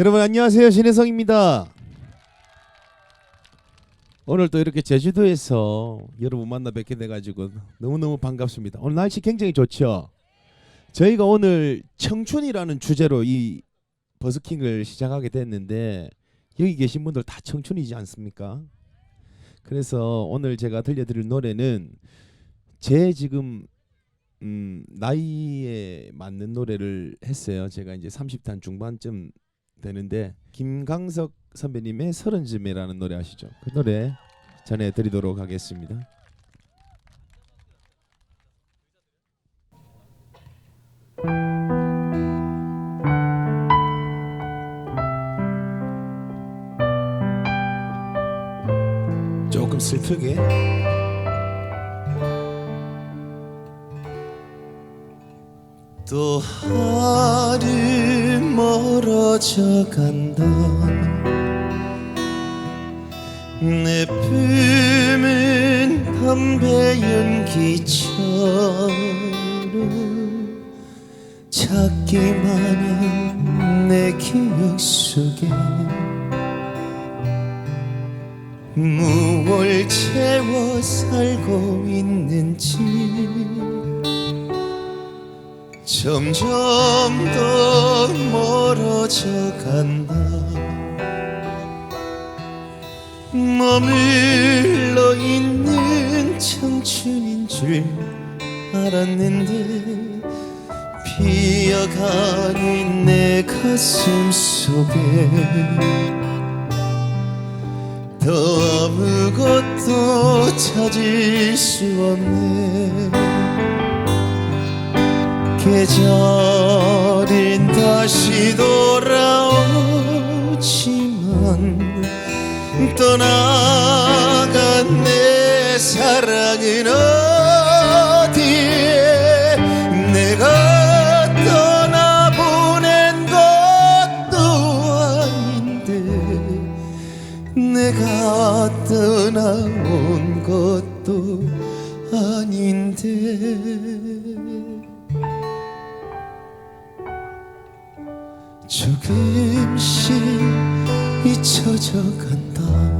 여러분 안녕하세요 신혜성입니다. 오늘 또 이렇게 제주도에서 여러분 만나 뵙게 돼가지고 너무너무 반갑습니다. 오늘 날씨 굉장히 좋죠. 저희가 오늘 청춘이라는 주제로 이 버스킹을 시작하게 됐는데 여기 계신 분들 다 청춘이지 않습니까? 그래서 오늘 제가 들려드릴 노래는 제 지금 음, 나이에 맞는 노래를 했어요. 제가 이제 30단 중반쯤 되는데 김강석 선배님의 서른쯤이라는 노래 아시죠? 그 노래 전해드리도록 하겠습니다. 조금 슬프게 또 하루 멀어 져 간다. 내 품은 담배 연기처럼 찾기만 내 기억 속에 무얼 채워 살고 있는지 점점 더 멀 어져 간다. 머물러 있는 청춘인 줄 알았는데 피어가는 내 가슴 속에. 더 아무것도 찾을 수 없네. 계절은 다시 돌 떠나간 내 사랑은 어디에 내가 떠나보낸 것도 아닌데 내가 떠나온 것도 아닌데. 조금씩 잊혀져 간다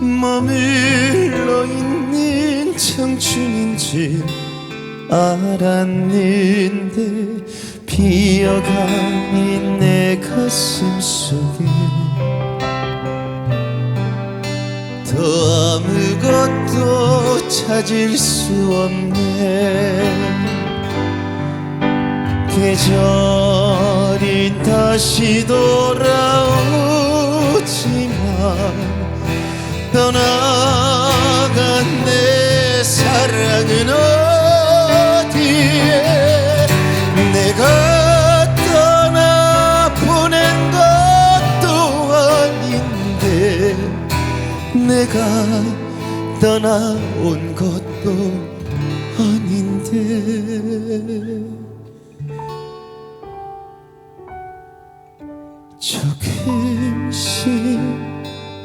머물러 있는 청춘인 줄 알았는데 피어가는 내 가슴 속에 더 아무것도 찾을 수 없네. 계절이 다시 돌아오지만 떠나간 내 사랑은 어디에 내가 떠나 보낸 것도 아닌데 내가 떠나온 것도 아닌데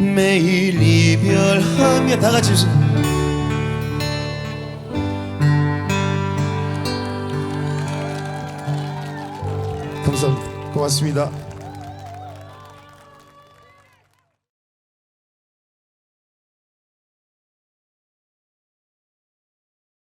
매일 이별하며 다 같이 감사합니다. 고맙습니다.